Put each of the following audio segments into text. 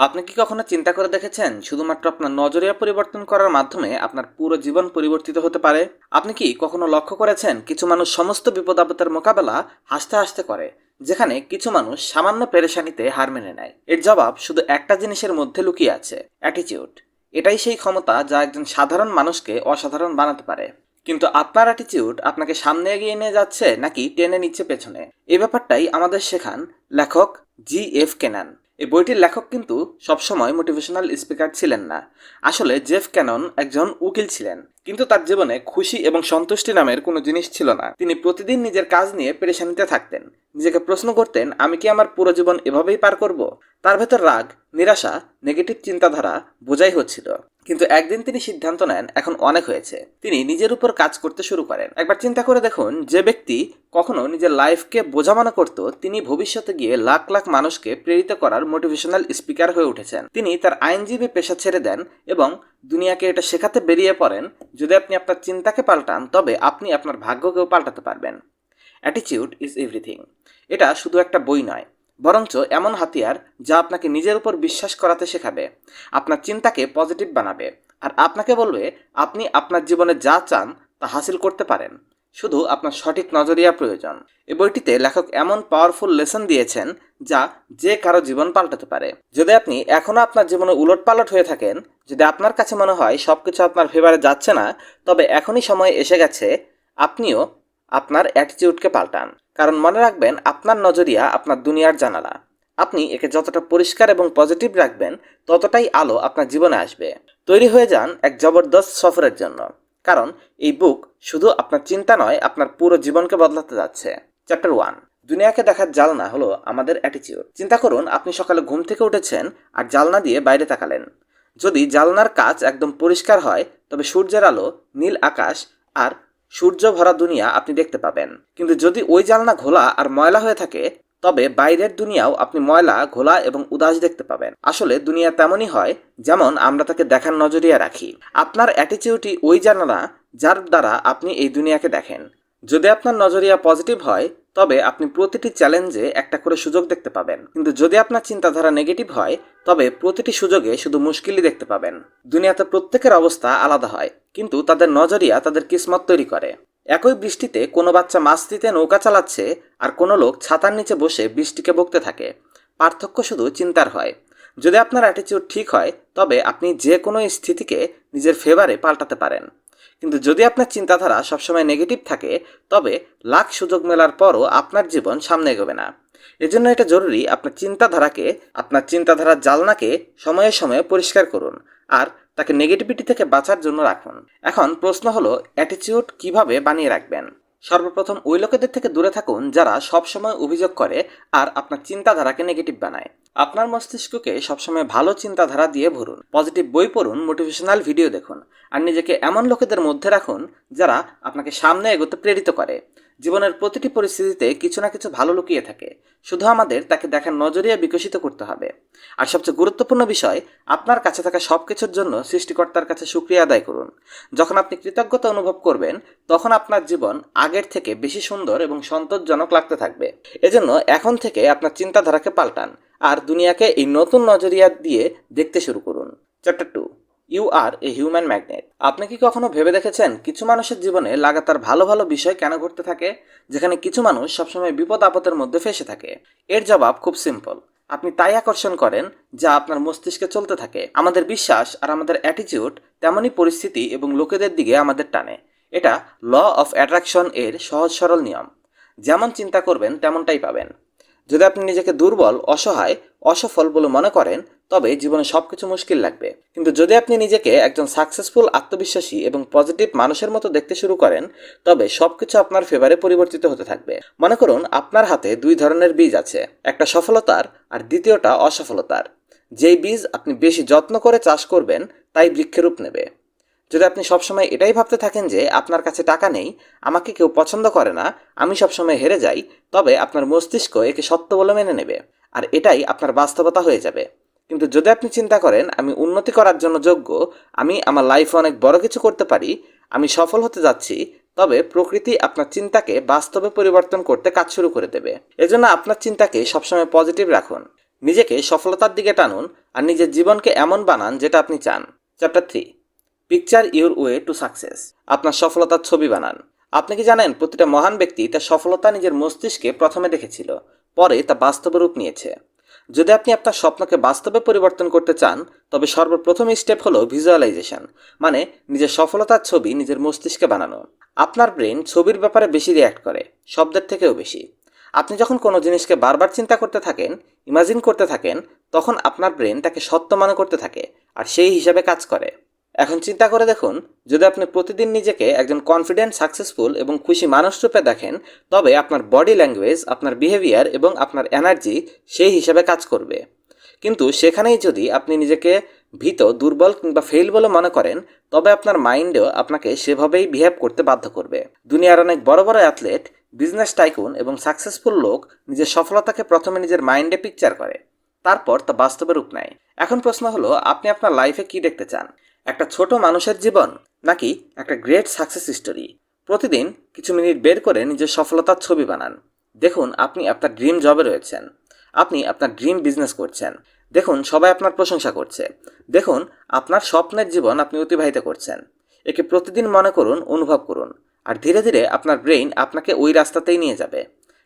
আপনি কি কখনো চিন্তা করে দেখেছেন শুধুমাত্র আপনার নজরিয়া পরিবর্তন করার মাধ্যমে আপনার পুরো জীবন পরিবর্তিত হতে পারে? আপনি কি কখনো লক্ষ্য করেছেন কিছু মানুষ সমস্ত বিপদ আপদের মোকাবেলা হাসতে হাসতে করে, যেখানে কিছু মানুষ সামান্য পেরেশানিতে হার মেনে নেয়? এর জবাব শুধু একটা জিনিসের মধ্যে লুকিয়ে আছে অ্যাটিচিউড এটাই সেই ক্ষমতা যা একজন সাধারণ মানুষকে অসাধারণ বানাতে পারে। কিন্তু আপনার অ্যাটিচিউড আপনাকে সামনে এগিয়ে নিয়ে যাচ্ছে নাকি টেনে নিচ্ছে পেছনে? এই ব্যাপারটাই আমাদের শেখান লেখক জি এফ কেনান। এই বইটির লেখক কিন্তু সবসময় মোটিভেশনাল স্পিকার ছিলেন না। আসলে জেফ ক্যানন একজন উকিল ছিলেন। কিন্তু তার জীবনে খুশি এবং সন্তুষ্টি নামের কোনো জিনিস ছিল না। তিনি প্রতিদিন নিজের কাজ নিয়ে পেরেশানিতে থাকতেন। নিজেকে প্রশ্ন করতেন, আমি কি আমার পুরো জীবন এভাবেই পার করব? তার ভেতর রাগ, নিরাশা নেগেটিভ চিন্তাধারা বোঝাই হচ্ছিল। কিন্তু একদিন তিনি সিদ্ধান্ত নেন, এখন অনেক হয়েছে। তিনি নিজের উপর কাজ করতে শুরু করেন। একবার চিন্তা করে দেখুন, যে ব্যক্তি কখনো নিজের লাইফকে বোঝা করত, তিনি ভবিষ্যতে গিয়ে লাখ লাখ মানুষকে প্রেরিত করার মোটিভেশনাল স্পিকার হয়ে উঠেছেন। তিনি তার আইনজীবী পেশা ছেড়ে দেন এবং দুনিয়াকে এটা শেখাতে বেরিয়ে পড়েন যদি আপনি আপনার চিন্তাকে পাল্টান, তবে আপনি আপনার ভাগ্যকেও পাল্টাতে পারবেন। অ্যাটিটিউড ইজ এভরিথিং এটা শুধু একটা বই নয়, বরঞ্চ এমন হাতিয়ার যা আপনাকে নিজের উপর বিশ্বাস করাতে শেখাবে, আপনার চিন্তাকে পজিটিভ বানাবে, আর আপনাকে বলবে, আপনি আপনার জীবনে যা চান, তা হাসিল করতে পারেন। শুধু আপনার সঠিক নজরিয়া প্রয়োজন। এই বইটিতে লেখক এমন পাওয়ারফুল লেসন দিয়েছেন যা যে কারও জীবন পাল্টাতে পারে। যদি আপনি এখনও আপনার জীবনে উলট পালট হয়ে থাকেন, যদি আপনার কাছে মনে হয় সব কিছু আপনার ফেভারে যাচ্ছে না, তবে এখনই সময় এসে গেছে, আপনিও আপনার অ্যাটিটিউডকে পাল্টান। কারণ মনে রাখবেন, আপনার নজরিয়া আপনার দুনিয়ার জানালা। আপনি একে যতটা পরিষ্কার এবং পজিটিভ রাখবেন, ততটাই আলো আপনার জীবনে আসবে। তৈরি হয়ে যান এক জবরদস্ত সফরের জন্য। কারণ এই বুক শুধু আপনার চিন্তা নয়, আপনার পুরো জীবনকে বদলাতে যাচ্ছে। চ্যাপ্টার ওয়ান দুনিয়াকে দেখার জালনা হলো আমাদের অ্যাটিটিউড চিন্তা করুন, আপনি সকালে ঘুম থেকে উঠেছেন আর জালনা দিয়ে বাইরে তাকালেন। যদি জালনার কাজ একদম পরিষ্কার হয়, তবে সূর্যের আলো, নীল আকাশ আর সূর্য ভরা দুনিয়া আপনি দেখতে পাবেন। কিন্তু যদি ওই জালনা ঘোলা আর ময়লা হয়ে থাকে, তবে বাইরের দুনিয়াও আপনি ময়লা, ঘোলা এবং উদাস দেখতে পাবেন। আসলে দুনিয়া তেমনই হয় যেমন আমরা তাকে দেখার নজরিয়া রাখি। আপনার অ্যাটিটিউডই ওই জানালা যার দ্বারা আপনি এই দুনিয়াকে দেখেন। যদি আপনার নজরিয়া পজিটিভ হয় তবে আপনি প্রতিটি চ্যালেঞ্জে একটা করে সুযোগ দেখতে পাবেন। কিন্তু যদি আপনার চিন্তাধারা নেগেটিভ হয়, তবে প্রতিটি সুযোগে শুধু মুশকিলই দেখতে পাবেন। দুনিয়াতে প্রত্যেকের অবস্থা আলাদা হয়, কিন্তু তাদের নজরিয়া তাদের কিসমত তৈরি করে। একই বৃষ্টিতে কোনো বাচ্চা মাছটিতে নৌকা চালাচ্ছে আর কোনো লোক ছাতার নিচে বসে বৃষ্টিকে বকতে থাকে। পার্থক্য শুধু চিন্তার হয়। যদি আপনার অ্যাটিচিউড ঠিক হয়, তবে আপনি যে কোনো স্থিতিকে নিজের ফেভারে পাল্টাতে পারেন। কিন্তু যদি আপনার চিন্তাধারা সবসময় নেগেটিভ থাকে, তবে লাখ সুযোগ মেলার পরও আপনার জীবন সামনে এগোবে না। এজন্য এটা জরুরি আপনার চিন্তাধারাকে, আপনার চিন্তাধারার জালনাকে সময়ে সময়ে পরিষ্কার করুন আর তাকে নেগেটিভিটি থেকে বাঁচার জন্য রাখুন। এখন প্রশ্ন হলো অ্যাটিচিউড কীভাবে বানিয়ে রাখবেন? সর্বপ্রথম ওই লোকেদের থেকে দূরে থাকুন যারা সবসময় অভিযোগ করে আর আপনার চিন্তাধারাকে নেগেটিভ বানায়। আপনার মস্তিষ্ককে সবসময় ভালো চিন্তাধারা দিয়ে ভরুন। পজিটিভ বই পড়ুন মোটিভেশনাল ভিডিও দেখুন। আর নিজেকে এমন লোকেদের মধ্যে রাখুন যারা আপনাকে সামনে এগোতে প্রেরিত করে। জীবনের প্রতিটি পরিস্থিতিতে কিছু না কিছু ভালো লুকিয়ে থাকে। শুধু আমাদের তাকে দেখার নজরিয়া বিকশিত করতে হবে। আর সবচেয়ে গুরুত্বপূর্ণ বিষয়, আপনার কাছে থাকা সব কিছুর জন্য সৃষ্টিকর্তার কাছে সুক্রিয়া আদায় করুন। যখন আপনি কৃতজ্ঞতা অনুভব করবেন, তখন আপনার জীবন আগের থেকে বেশি সুন্দর এবং সন্তোষজনক লাগতে থাকবে। এজন্য এখন থেকে আপনার চিন্তাধারাকে পাল্টান, আর দুনিয়াকে এই নতুন নজরিয়া দিয়ে দেখতে শুরু করুন। Chapter two you are a human magnet আপনি কি কখনো ভেবে দেখেছেন কিছু মানুষের জীবনে লাগাতার ভালো ভালো বিষয় কেন ঘটতে থাকে, যেখানে কিছু মানুষ সবসময় বিপদ আপদের মধ্যে ফেসে থাকে? এর জবাব খুব সিম্পল আপনি তাই আকর্ষণ করেন যা আপনার মস্তিষ্কে চলতে থাকে। আমাদের বিশ্বাস আর আমাদের অ্যাটিটিউড তেমনই পরিস্থিতি এবং লোকেদের দিকে আমাদের টানে। এটা ল অফ অ্যাট্রাকশন এর সহজ সরল নিয়ম। যেমন চিন্তা করবেন তেমনটাই পাবেন। যদি আপনি নিজেকে দুর্বল, অসহায়, অসফল বলে মনে করেন তবে জীবনে সব কিছু মুশকিল লাগবে। কিন্তু যদি আপনি নিজেকে একজন সাকসেসফুল আত্মবিশ্বাসী এবং পজিটিভ মানুষের মতো দেখতে শুরু করেন, তবে সব কিছু আপনার ফেভারে পরিবর্তিত হতে থাকবে। মনে করুন, আপনার হাতে দুই ধরনের বীজ আছে, একটা সফলতার আর দ্বিতীয়টা অসফলতার। যেই বীজ আপনি বেশি যত্ন করে চাষ করবেন, তাই বৃক্ষেরূপ নেবে। যদি আপনি সবসময় এটাই ভাবতে থাকেন যে, আপনার কাছে টাকা নেই, আমাকে কেউ পছন্দ করে না, আমি সবসময় হেরে যাই, তবে আপনার মস্তিষ্ক একে সত্য বলে মেনে নেবে। আর এটাই আপনার বাস্তবতা হয়ে যাবে। কিন্তু যদি আপনি চিন্তা করেন, আমি উন্নতি করার জন্য যোগ্য, আমি আমার লাইফে অনেক বড় কিছু করতে পারি, আমি সফল হতে যাচ্ছি, তবে প্রকৃতি আপনার চিন্তাকে বাস্তবে পরিবর্তন করতে কাজ শুরু করে দেবে। এজন্য আপনার চিন্তাকে সবসময় পজিটিভ রাখুন। নিজেকে সফলতার দিকে টানুন আর নিজের জীবনকে এমন বানান যেটা আপনি চান। Chapter three picture your way to success আপনার সফলতার ছবি বানান। আপনি কি জানেন, প্রতিটা মহান ব্যক্তি তার সফলতা নিজের মস্তিষ্কে প্রথমে দেখেছিল, পরে তা বাস্তবে রূপ নিয়েছে। যদি আপনি আপনার স্বপ্নকে বাস্তবে পরিবর্তন করতে চান, তবে সর্বপ্রথম স্টেপ হলো ভিজুয়ালাইজেশন মানে নিজের সফলতার ছবি নিজের মস্তিষ্কে বানানো। আপনার ব্রেন ছবির ব্যাপারে বেশি রিয়্যাক্ট করে, শব্দের থেকেও বেশি। আপনি যখন কোনো জিনিসকে বারবার চিন্তা করতে থাকেন ইমাজিন করতে থাকেন, তখন আপনার ব্রেন তাকে সত্য মনে করতে থাকে, আর সেই হিসাবে কাজ করে। এখন চিন্তা করে দেখুন, যদি আপনি প্রতিদিন নিজেকে একজন কনফিডেন্ট সাকসেসফুল এবং খুশি মানুষ রূপে দেখেন, তবে আপনার বডি ল্যাঙ্গুয়েজ আপনার বিহেভিয়ার এবং আপনার এনার্জি সেই হিসাবে কাজ করবে। কিন্তু সেখানেই যদি আপনি নিজেকে ভীত, দুর্বল কিংবা ফেল বলে মনে করেন, তবে আপনার মাইন্ডও আপনাকে সেভাবেই বিহেভ করতে বাধ্য করবে। দুনিয়ার অনেক বড় বড় অ্যাথলেট বিজনেস টাইকুন এবং সাকসেসফুল লোক নিজের সফলতাকে প্রথমে নিজের মাইন্ডে পিকচার করে, তারপর তা বাস্তবে রূপ নেয়। এখন প্রশ্ন হলো, আপনি আপনার লাইফে কি দেখতে চান? একটা ছোট মানুষের জীবন নাকি একটা গ্রেট সাকসেস স্টোরি প্রতিদিন কিছু মিনিট বের করে নিজের সফলতার ছবি বানান। দেখুন আপনি আপনার ড্রিম জবে রয়েছেন। আপনি আপনার ড্রিম বিজনেস করছেন। দেখুন সবাই আপনার প্রশংসা করছে। দেখুন আপনার স্বপ্নের জীবন আপনি অতিবাহিত করছেন। একে প্রতিদিন মনে করুন, অনুভব করুন। আর ধীরে ধীরে আপনার ব্রেইন আপনাকে ওই রাস্তাতেই নিয়ে যাবে।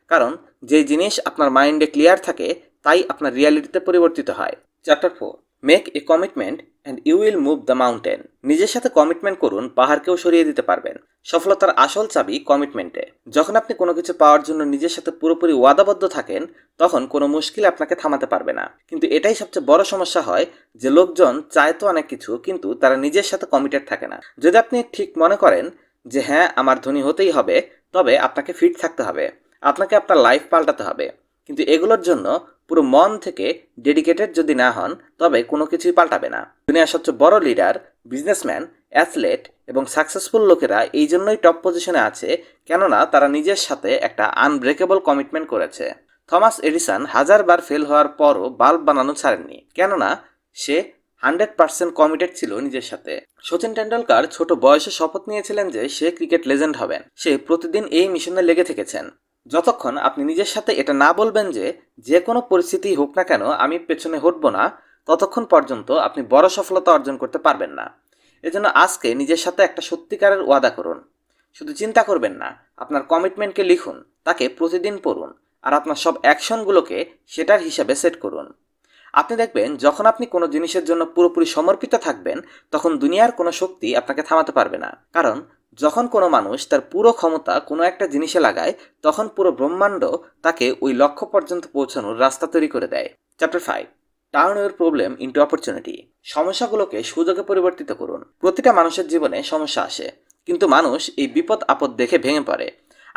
কারণ যেই জিনিস আপনার মাইন্ডে ক্লিয়ার থাকে, তাই আপনার রিয়ালিটিতে পরিবর্তিত হয়। Chapter four make a commitment and you will move the mountain নিজের সাথে কমিটমেন্ট করুন, পাহাড়কেও সরিয়ে দিতে পারবেন। সফলতার আসল চাবি কমিটমেন্টে যখন আপনি কোনো কিছু পাওয়ার জন্য নিজের সাথে পুরোপুরি ওয়াদাবদ্ধ থাকেন, তখন কোনো মুশকিল আপনাকে থামাতে পারবে না। কিন্তু এটাই সবচেয়ে বড় সমস্যা হয় যে লোকজন চায় তো অনেক কিছু, কিন্তু তারা নিজের সাথে কমিটেড থাকে না। যদি আপনি ঠিক মনে করেন যে হ্যাঁ আমার ধনী হতেই হবে, তবে আপনাকে ফিট থাকতে হবে। আপনাকে আপনার লাইফ পাল্টাতে হবে। কিন্তু এগুলোর জন্য পুরো মন থেকে ডেডিকেটেড যদি না হন, তবে কোনো কিছুই পাল্টাবে না। দুনিয়ার সবচেয়ে বড় লিডার বিজনেসম্যান অ্যাথলেট এবং সাকসেসফুল লোকেরা এই জন্যই টপ পজিশনে আছে, কেননা তারা নিজের সাথে একটা আনব্রেকেবল কমিটমেন্ট করেছে। থমাস এডিসন হাজারবার ফেল হওয়ার পরও বাল্ব বানানো ছাড়েননি, কেননা সে হান্ড্রেড পার্সেন্ট কমিটেড ছিল নিজের সাথে। সচিন টেন্ডুলকার ছোট বয়সে শপথ নিয়েছিলেন যে সে ক্রিকেট লেজেন্ড হবেন। সে প্রতিদিন এই মিশনে লেগে থেকেছেন। যতক্ষণ আপনি নিজের সাথে এটা না বলবেন যে যে কোনো পরিস্থিতি হোক না কেন আমি পেছনে হটবো না, ততক্ষণ পর্যন্ত আপনি বড় সফলতা অর্জন করতে পারবেন না। এজন্য আজকে নিজের সাথে একটা সত্যিকারের ওয়াদা করুন। শুধু চিন্তা করবেন না, আপনার কমিটমেন্টকে লিখুন, তাকে প্রতিদিন পড়ুন, আর আপনার সব অ্যাকশনগুলোকে সেটার হিসাবে সেট করুন। আপনি দেখবেন, যখন আপনি কোনো জিনিসের জন্য পুরোপুরি সমর্পিত থাকবেন, তখন দুনিয়ার কোনো শক্তি আপনাকে থামাতে পারবে না। কারণ যখন কোনো মানুষ তার পুরো ক্ষমতা কোনো একটা জিনিসে লাগায়, তখন পুরো ব্রহ্মাণ্ড তাকে ওই লক্ষ্য পর্যন্ত পৌঁছানোর রাস্তা তৈরি করে দেয়। Chapter five turn your problem into opportunity সমস্যাগুলোকে সুযোগে পরিবর্তিত করুন। প্রতিটা মানুষের জীবনে সমস্যা আসে, কিন্তু মানুষ এই বিপদ আপদ দেখে ভেঙে পড়ে।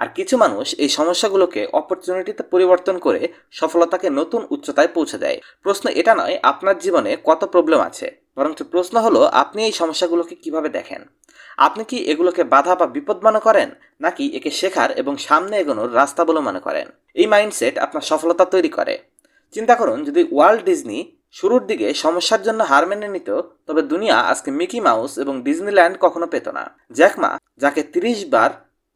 আর কিছু মানুষ এই সমস্যাগুলোকে অপরচুনিটিতে পরিবর্তন করে সফলতাকে নতুন উচ্চতায় পৌঁছে দেয়। প্রশ্ন এটা নয়, আপনার জীবনে কত প্রবলেম আছে। বরঞ্চ প্রশ্ন হলো, আপনি এই সমস্যাগুলোকে কীভাবে দেখেন? আপনি কি এগুলোকে বাধা বা বিপদ মনে করেন, নাকি একে শেখার এবং সামনে এগোনোর রাস্তা বলে মনে করেন? এই মাইন্ডসেট আপনার সফলতা তৈরি করে। চিন্তা করুন, যদি ওয়ার্ল্ড ডিজনি শুরুর দিকে সমস্যার জন্য হার মেনে নিত, তবে দুনিয়া আজকে মিকি মাউস এবং ডিজনিল্যান্ড কখনো পেত না। জ্যাকমা যাকে তিরিশ বার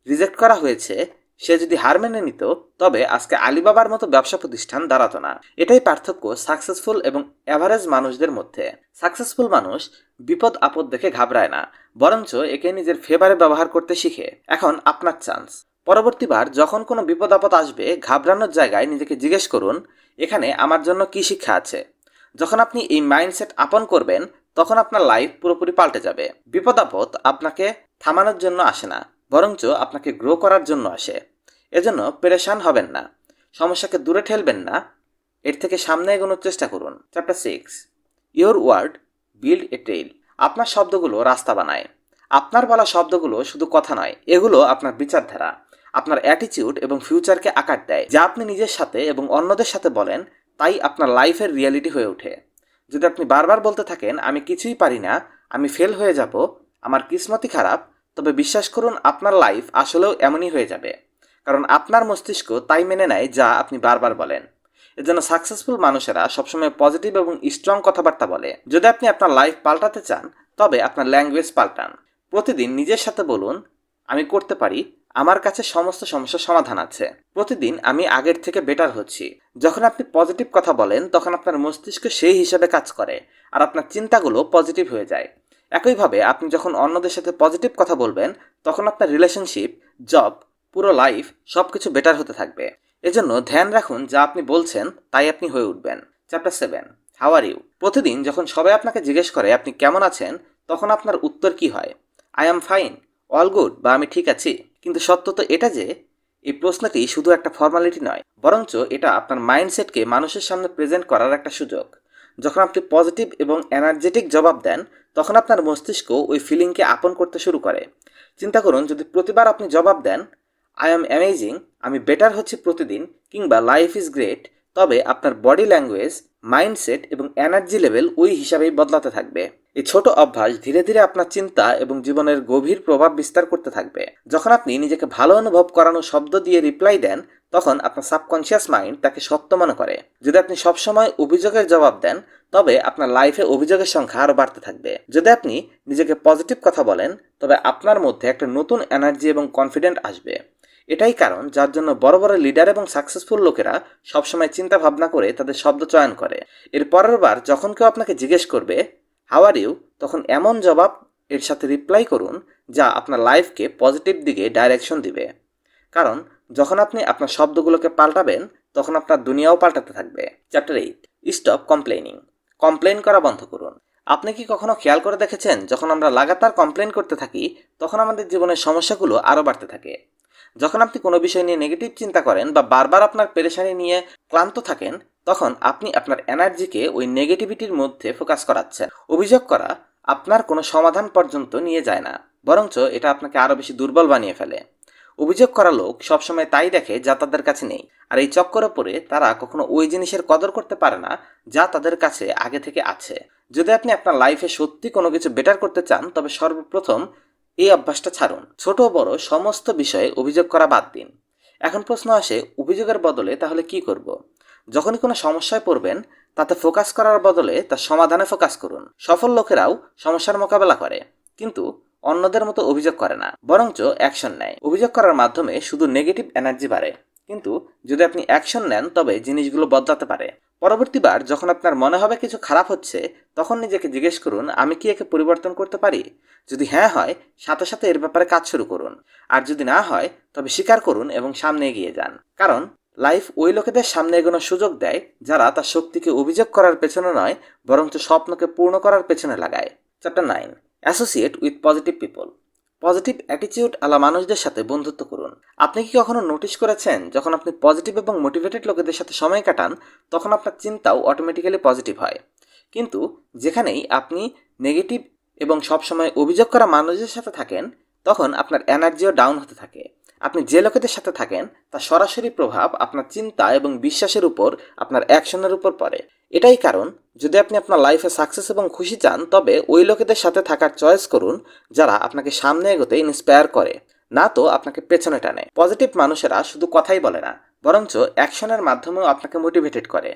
রিজেক্ট করা হয়েছে সে যদি হার মেনে নিত, তবে আজকে আলিবাবার মতো ব্যবসা প্রতিষ্ঠান দাঁড়াতো না। এটাই পার্থক্য সাকসেসফুল এবং অ্যাভারেজ মানুষদের মধ্যে। সাকসেসফুল মানুষ বিপদ আপদ দেখে ঘাবড়ায় না, বরঞ্চ একে নিজের ফেভারে ব্যবহার করতে শিখে। এখন আপনার চান্স পরবর্তীবার যখন কোনো বিপদ আপদ আসবে, ঘাবড়ানোর জায়গায় নিজেকে জিজ্ঞেস করুন, এখানে আমার জন্য কী শিক্ষা আছে? যখন আপনি এই মাইন্ডসেট আপন করবেন, তখন আপনার লাইফ পুরোপুরি পাল্টে যাবে। বিপদ আপদ আপনাকে থামানোর জন্য আসে না, বরঞ্চ আপনাকে গ্রো করার জন্য আসে। এজন্য পেরেশান হবেন না, সমস্যাকে দূরে ঠেলবেন না। এর থেকে সামনে এগোনোর চেষ্টা করুন। Chapter six your word build a tale আপনার শব্দগুলো রাস্তা বানায়। আপনার বলা শব্দগুলো শুধু কথা নয়, এগুলো আপনার বিচারধারা। আপনার অ্যাটিচিউড এবং ফিউচারকে আকার দেয়। যা আপনি নিজের সাথে এবং অন্যদের সাথে বলেন, তাই আপনার লাইফের রিয়ালিটি হয়ে ওঠে। যদি আপনি বারবার বলতে থাকেন, আমি কিছুই পারি না, আমি ফেল হয়ে যাব, আমার কিসমতি খারাপ, তবে বিশ্বাস করুন, আপনার লাইফ আসলেও এমনই হয়ে যাবে। কারণ আপনার মস্তিষ্ক তাই মেনে নেয় যা আপনি বারবার বলেন। এর জন্য সাকসেসফুল মানুষেরা সবসময় পজিটিভ এবং স্ট্রং কথাবার্তা বলে। যদি আপনি আপনার লাইফ পাল্টাতে চান, তবে আপনার ল্যাঙ্গুয়েজ পাল্টান। প্রতিদিন নিজের সাথে বলুন, আমি করতে পারি, আমার কাছে সমস্ত সমস্যার সমাধান আছে। প্রতিদিন আমি আগের থেকে বেটার হচ্ছি। যখন আপনি পজিটিভ কথা বলেন, তখন আপনার মস্তিষ্ক সেই হিসাবে কাজ করে, আর আপনার চিন্তাগুলো পজিটিভ হয়ে যায়। একইভাবে আপনি যখন অন্যদের সাথে পজিটিভ কথা বলবেন, তখন আপনার রিলেশনশিপ জব পুরো লাইফ সব কিছু বেটার হতে থাকবে। এজন্য ধ্যান রাখুন যা আপনি বলছেন, তাই আপনি হয়ে উঠবেন। Chapter seven how are you প্রতিদিন যখন সবাই আপনাকে জিজ্ঞেস করে, আপনি কেমন আছেন? তখন আপনার উত্তর কি হয়? I am fine all good বা আমি ঠিক আছি। কিন্তু সত্য তো এটা যে, এই প্রশ্নটি শুধু একটা ফর্মালিটি নয়, বরঞ্চ এটা আপনার মাইন্ডসেটকে মানুষের সামনে প্রেজেন্ট করার একটা সুযোগ। যখন আপনি পজিটিভ এবং এনার্জেটিক জবাব দেন, তখন আপনার মস্তিষ্ক ওই ফিলিংকে আপন করতে শুরু করে। চিন্তা করুন, যদি প্রতিবার আপনি জবাব দেন আই অ্যাম অ্যামেজিং আমি বেটার হচ্ছি প্রতিদিন, কিংবা লাইফ ইজ গ্রেট তবে আপনার বডি ল্যাঙ্গুয়েজ মাইন্ডসেট এবং এনার্জি লেভেল ওই হিসাবেই বদলাতে থাকবে। এই ছোট অভ্যাস ধীরে ধীরে আপনার চিন্তা এবং জীবনের গভীর প্রভাব বিস্তার করতে থাকবে। যখন আপনি নিজেকে ভালো অনুভব করানো শব্দ দিয়ে রিপ্লাই দেন, তখন আপনার সাবকনশিয়াস মাইন্ড তাকে সত্য মনে করে। যদি আপনি সবসময় অভিযোগের জবাব দেন, তবে আপনার লাইফে অভিযোগের সংখ্যা আরও বাড়তে থাকবে। যদি আপনি নিজেকে পজিটিভ কথা বলেন, তবে আপনার মধ্যে একটা নতুন এনার্জি এবং কনফিডেন্ট আসবে। এটাই কারণ যার জন্য বড় বড় লিডার এবং সাকসেসফুল লোকেরা সবসময় চিন্তা ভাবনা করে তাদের শব্দ চয়ন করে। এর পরের বার যখন কেউ আপনাকে জিজ্ঞেস করবে হাউ আর ইউ তখন এমন জবাব এর সাথে রিপ্লাই করুন যা আপনার লাইফকে পজিটিভ দিকে ডাইরেকশন দিবে। কারণ যখন আপনি আপনার শব্দগুলোকে পাল্টাবেন, তখন আপনার দুনিয়াও পাল্টাতে থাকবে। Chapter eight stop complaining complain করা বন্ধ করুন। আপনি কি কখনো খেয়াল করে দেখেছেন, যখন আমরা লাগাতার কমপ্লেন করতে থাকি, তখন আমাদের জীবনের সমস্যাগুলো আরও বাড়তে থাকে? যখন আপনি কোনো বিষয় নিয়ে নেগেটিভ চিন্তা করেন বা বারবার আপনার পেরেশানি নিয়ে ক্লান্ত থাকেন, তখন আপনি আপনার এনার্জিকে ওই নেগেটিভিটির মধ্যে ফোকাস করাচ্ছেন। অভিযোগ করা আপনার কোনো সমাধান পর্যন্ত নিয়ে যায় না, বরঞ্চ এটা আপনাকে আরও বেশি দুর্বল বানিয়ে ফেলে। অভিযোগ করা লোক সবসময় তাই দেখে যা তাদের কাছে নেই, আর এই চক্করে পড়ে তারা কখনো ওই জিনিসের কদর করতে পারে না যা তাদের কাছে আগে থেকে আছে। যদি আপনি আপনার লাইফে সত্যি কোনো কিছু বেটার করতে চান, তবে সর্বপ্রথম এই অভ্যাসটা ছাড়ুন। ছোট বড় সমস্ত বিষয়ে অভিযোগ করা বাদ দিন। এখন প্রশ্ন আসে, অভিযোগের বদলে তাহলে কি করব। যখনই কোনো সমস্যায় পড়বেন, তাতে ফোকাস করার বদলে তার সমাধানে ফোকাস করুন। সফল লোকেরাও সমস্যার মোকাবেলা করে, কিন্তু অন্যদের মতো অভিযোগ করে না। বরঞ্চ অ্যাকশন নেয়। অভিযোগ করার মাধ্যমে শুধু নেগেটিভ এনার্জি বাড়ে, কিন্তু যদি আপনি অ্যাকশন নেন, তবে জিনিসগুলো বদলাতে পারে। পরবর্তীবার যখন আপনার মনে হবে কিছু খারাপ হচ্ছে, তখন নিজেকে জিজ্ঞেস করুন, আমি কি একে পরিবর্তন করতে পারি? যদি হ্যাঁ হয়, সাথে সাথে এর ব্যাপারে কাজ শুরু করুন। আর যদি না হয়, তবে স্বীকার করুন এবং সামনে এগিয়ে যান। কারণ, লাইফ ওই লোকেদের সামনে এগোনোর সুযোগ দেয় যারা তার শক্তিকে অভিযোগ করার পেছনে নয়, বরঞ্চ স্বপ্নকে পূর্ণ করার পেছনে লাগায়। Chapter nine, associate with positive people. Positive attitude আলা মানুষদের সাথে বন্ধুত্ব করুন। আপনি কি কখনো নোটিশ করেছেন, যখন আপনি পজিটিভ এবং মোটিভেটেড লোকেদের সাথে সময় কাটান, তখন আপনার চিন্তাও অটোমেটিক্যালি পজিটিভ হয়? কিন্তু যেখানেই আপনি নেগেটিভ এবং সবসময় অভিযোগ করা মানুষদের সাথে থাকেন, তখন আপনার এনার্জিও ডাউন হতে থাকে। আপনি যে লোকেদের সাথে থাকেন, তার সরাসরি প্রভাব আপনার চিন্তা এবং বিশ্বাসের উপর, আপনার অ্যাকশনের উপর পড়ে। এটাই কারণ, যদি আপনি আপনার লাইফে সাকসেস এবং খুশি চান, তবে ওই লোকেদের সাথে থাকার চয়েস করুন, যারা আপনাকে সামনে এগোতে ইন্সপায়ার করে। না তো আপনাকে পেছনে টানে। পজিটিভ মানুষেরা শুধু কথাই বলে না, বরঞ্চ অ্যাকশনের মাধ্যমেও আপনাকে মোটিভেটেড করে।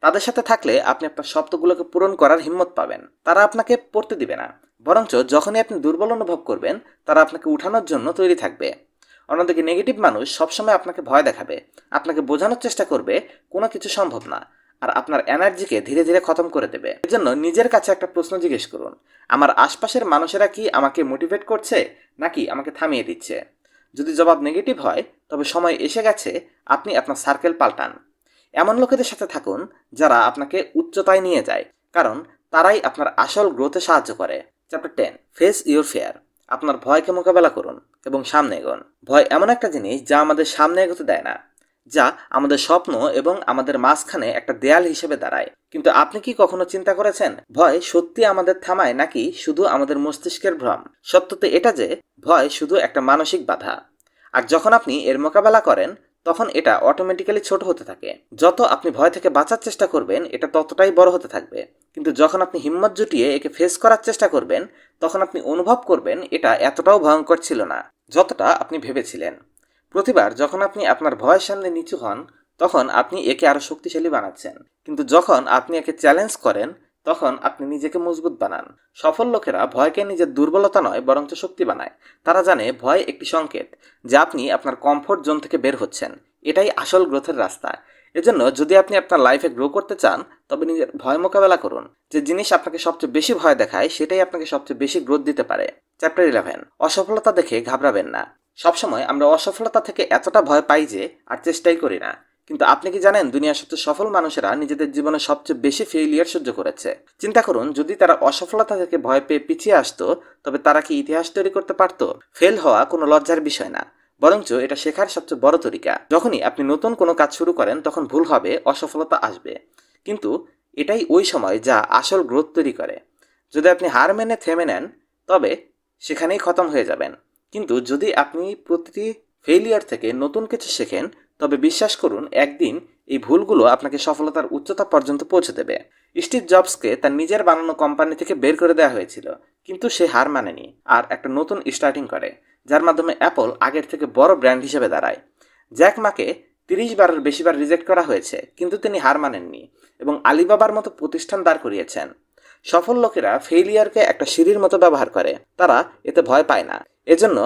তাদের সাথে থাকলে আপনি আপনার শব্দগুলোকে পূরণ করার হিম্মত পাবেন। তারা আপনাকে পড়তে দিবে না। বরঞ্চ যখনই আপনি দুর্বল অনুভব করবেন, তারা আপনাকে উঠানোর জন্য তৈরি থাকবে। অন্যদিকে নেগেটিভ মানুষ সবসময় আপনাকে ভয় দেখাবে। আপনাকে বোঝানোর চেষ্টা করবে, কোনো কিছু সম্ভব না। আর আপনার এনার্জিকে ধীরে ধীরে খতম করে দেবে। এর জন্য নিজের কাছে একটা প্রশ্ন জিজ্ঞেস করুন, আমার আশপাশের মানুষেরা কি আমাকে মোটিভেট করছে, নাকি আমাকে থামিয়ে দিচ্ছে? যদি জবাব নেগেটিভ হয়, তবে সময় এসে গেছে, আপনি আপনার সার্কেল পাল্টান। এমন লোকেদের সাথে থাকুন, যারা আপনাকে উচ্চতায় নিয়ে যায়, কারণ তারাই আপনার আসল গ্রোথে সাহায্য করে। Chapter ten face your fear আপনার ভয়কে মোকাবেলা করুন এবং সামনে এগোন। ভয় এমন একটা জিনিস যা আমাদের সামনে এগোতে দেয় না। যা আমাদের স্বপ্ন এবং আমাদের মাঝখানে একটা দেয়াল হিসেবে দাঁড়ায়। কিন্তু আপনি কি কখনো চিন্তা করেছেন, ভয় সত্যি আমাদের থামায় নাকি শুধু আমাদের মস্তিষ্কের ভ্রম? সত্যতে এটা যে, ভয় শুধু একটা মানসিক বাধা। আর যখন আপনি এর মোকাবেলা করেন, তখন এটা অটোমেটিক্যালি ছোট হতে থাকে। যত আপনি ভয় থেকে বাঁচার চেষ্টা করবেন, এটা ততটাই বড় হতে থাকবে। কিন্তু যখন আপনি হিম্মত জুটিয়ে একে ফেস করার চেষ্টা করবেন, তখন আপনি অনুভব করবেন এটা এতটাও ভয়ঙ্কর ছিল না, যতটা আপনি ভেবেছিলেন। প্রতিবার যখন আপনি আপনার ভয়ের সামনে নিচু হন, তখন আপনি একে আরও শক্তিশালী বানাচ্ছেন। কিন্তু যখন আপনি একে চ্যালেঞ্জ করেন, তখন আপনি নিজেকে মজবুত বানান। সফল লোকেরা ভয়কে নিজের দুর্বলতা নয়, বরঞ্চ শক্তি বানায়। তারা জানে ভয় একটি সংকেত, যে আপনি আপনার কমফোর্ট জোন থেকে বের হচ্ছেন। এটাই আসল গ্রোথের রাস্তা। এজন্য যদি আপনি আপনার লাইফে গ্রো করতে চান, তবে নিজের ভয় মোকাবেলা করুন। যে জিনিস আপনাকে সবচেয়ে বেশি ভয় দেখায়, সেটাই আপনাকে সবচেয়ে বেশি গ্রোথ দিতে পারে। চ্যাপ্টার ইলেভেন অসফলতা দেখে ঘাবড়াবেন না। সবসময় আমরা অসফলতা থেকে এতটা ভয় পাই যে আর চেষ্টাই করি না। কিন্তু আপনি কি জানেন দুনিয়ার সবচেয়ে সফল মানুষেরা নিজেদের জীবনে সবচেয়ে বেশি ফেইলিয়ার সহ্য করেছে? চিন্তা করুন, যদি তারা অসফলতা থেকে ভয় পেয়ে পিছিয়ে আসতো, তবে তারা কি ইতিহাস তৈরি করতে পারতো? ফেল হওয়া কোনো লজ্জার বিষয় না। বরঞ্চ এটা শেখার সবচেয়ে বড় তরিকা। যখনই আপনি নতুন কোনো কাজ শুরু করেন, তখন ভুল হবে, অসফলতা আসবে। কিন্তু এটাই ওই সময় যা আসল গ্রোথ তৈরি করে। যদি আপনি হার মেনে থেমে নেন, তবে সেখানেই খতম হয়ে যাবেন। কিন্তু যদি আপনি প্রতিটি ফেইলিয়ার থেকে নতুন কিছু শেখেন, তবে বিশ্বাস করুন, একদিন এই ভুলগুলো আপনাকে সফলতার উচ্চতা পর্যন্ত পৌঁছে দেবে। স্টিভ জবসকে তার নিজের বানানো কোম্পানি থেকে বের করে দেওয়া হয়েছিল, কিন্তু সে হার মানেনি আর একটা নতুন স্টার্টিং করে, যার মাধ্যমে অ্যাপল আগের থেকে বড় ব্র্যান্ড হিসেবে দাঁড়ায়। জ্যাক মাকে তিরিশ বারের বেশিবার রিজেক্ট করা হয়েছে, কিন্তু তিনি হার মানেননি এবং আলিবাবার মতো প্রতিষ্ঠান দাঁড় করিয়েছেন। সফল লোকেরা ফেইলিয়ারকে একটা সিঁড়ির মতো ব্যবহার করে, তারা এতে ভয় পায় না। এজন্য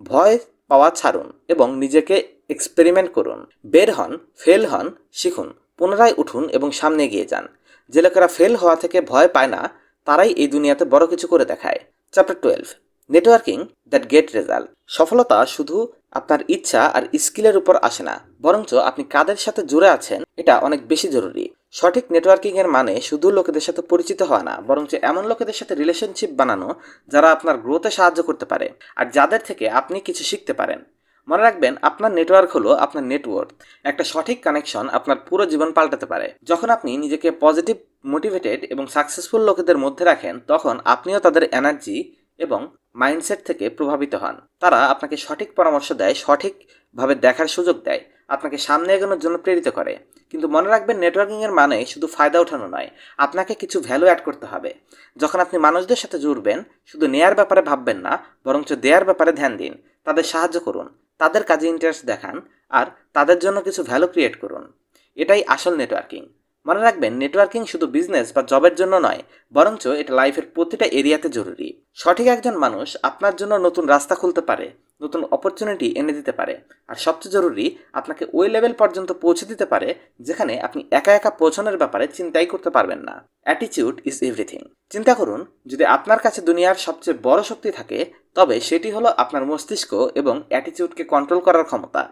ভয় পাওয়া ছাড়ুন এবং নিজেকে এক্সপেরিমেন্ট করুন। বের হন ফেল হন, শিখুন। পুনরায় উঠুন এবং সামনে এগিয়ে যান। যে লোকেরা ফেল হওয়া থেকে ভয় পায় না, তারাই এই দুনিয়াতে বড় কিছু করে দেখায়। Chapter twelve networking that get result সফলতা শুধু আপনার ইচ্ছা আর স্কিলের উপর আসে না, বরঞ্চ আপনি কাদের সাথে জুড়ে আছেন, এটা অনেক বেশি জরুরি। সঠিক নেটওয়ার্কিং এর মানে শুধু লোকেদের সাথে পরিচিত হওয়া না, বরঞ্চ এমন লোকেদের সাথে রিলেশনশিপ বানানো যারা আপনার গ্রোথে সাহায্য করতে পারে আর যাদের থেকে আপনি কিছু শিখতে পারেন। মনে রাখবেন, আপনার নেটওয়ার্ক হলো আপনার নেটওয়ার্ক একটা সঠিক কানেকশন আপনার পুরো জীবন পাল্টাতে পারে। যখন আপনি নিজেকে পজিটিভ মোটিভেটেড এবং সাকসেসফুল লোকেদের মধ্যে রাখেন, তখন আপনিও তাদের এনার্জি এবং মাইন্ডসেট থেকে প্রভাবিত হন। তারা আপনাকে সঠিক পরামর্শ দেয়, সঠিকভাবে দেখার সুযোগ দেয়। আপনাকে সামনে এগোনোর জন্য প্রেরিত করে। কিন্তু মনে রাখবেন নেটওয়ার্কিংয়ের মানে শুধু ফায়দা ওঠানো নয়, আপনাকে কিছু ভ্যালু অ্যাড করতে হবে। যখন আপনি মানুষদের সাথে জুড়বেন, শুধু নেয়ার ব্যাপারে ভাববেন না, বরঞ্চ দেয়ার ব্যাপারে ধ্যান দিন। তাদের সাহায্য করুন, তাদের কাজে ইন্টারেস্ট দেখান, আর তাদের জন্য কিছু ভ্যালু ক্রিয়েট করুন। এটাই আসল নেটওয়ার্কিং মনে রাখবেন নেটওয়ার্কিং শুধু বিজনেস বা জবের জন্য নয়, বরঞ্চ এটা লাইফের প্রতিটা এরিয়াতে জরুরি। সঠিক একজন মানুষ আপনার জন্য নতুন রাস্তা খুলতে পারে, নতুন অপরচুনিটি এনে দিতে পারে। আর সবচেয়ে জরুরি, আপনাকে ওই লেভেল পর্যন্ত পৌঁছে দিতে পারে, যেখানে আপনি একা একা পৌঁছানোর ব্যাপারে চিন্তাই করতে পারবেন না। অ্যাটিচিউড ইজ এভরিথিং চিন্তা করুন, যদি আপনার কাছে দুনিয়ার সবচেয়ে বড় শক্তি থাকে, তবে সেটি হলো আপনার মস্তিষ্ক এবং অ্যাটিচিউডকে কন্ট্রোল করার ক্ষমতা।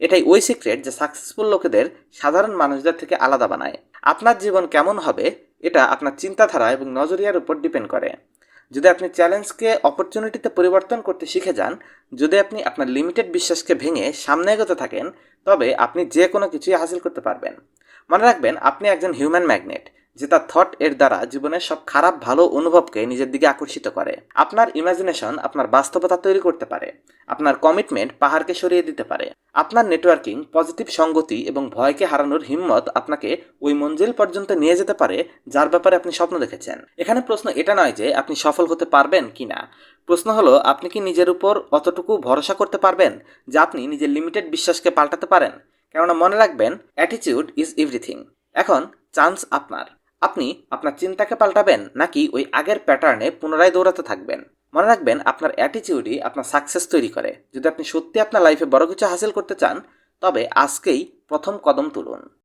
এটাই ওই সিক্রেট যে সাকসেসফুল লোকেদের সাধারণ মানুষদের থেকে আলাদা বানায়। আপনার জীবন কেমন হবে, এটা আপনার চিন্তাধারা এবং নজরিয়ার উপর ডিপেন্ড করে। যদি আপনি চ্যালেঞ্জকে, অপরচুনিটিতে পরিবর্তন করতে শিখে যান, যদি আপনি আপনার লিমিটেড বিশ্বাসকে ভেঙে সামনে এগোতে থাকেন, তবে আপনি যে কোনো কিছুই হাসিল করতে পারবেন। মনে রাখবেন, আপনি একজন হিউম্যান ম্যাগনেট। যে তার থট এর দ্বারা জীবনের সব খারাপ, ভালো অনুভবকে নিজের দিকে আকর্ষিত করে। আপনার ইমাজিনেশন আপনার বাস্তবতা তৈরি করতে পারে। আপনার কমিটমেন্ট পাহাড়কে সরিয়ে দিতে পারে। আপনার নেটওয়ার্কিং পজিটিভ সঙ্গতি এবং ভয়কে হারানোর হিম্মত আপনাকে ওই মঞ্জিল পর্যন্ত নিয়ে যেতে পারে, যার ব্যাপারে আপনি স্বপ্ন দেখেছেন। এখানে প্রশ্ন এটা নয় যে আপনি সফল হতে পারবেন কি না প্রশ্ন হলো, আপনি কি নিজের উপর অতটুকু ভরসা করতে পারবেন যে আপনি নিজের লিমিটেড বিশ্বাসকে পাল্টাতে পারেন? কেননা মনে রাখবেন অ্যাটিটিউড ইজ এভরিথিং এখন চান্স আপনার। আপনি আপনার চিন্তাকে পাল্টাবেন নাকি ওই আগের প্যাটার্নে পুনরায় দৌড়াতে থাকবেন? মনে রাখবেন আপনার অ্যাটিচিউডই আপনার সাকসেস তৈরি করে। যদি আপনি সত্যি আপনার লাইফে বড় কিছু হাসিল করতে চান, তবে আজকেই প্রথম কদম তুলুন।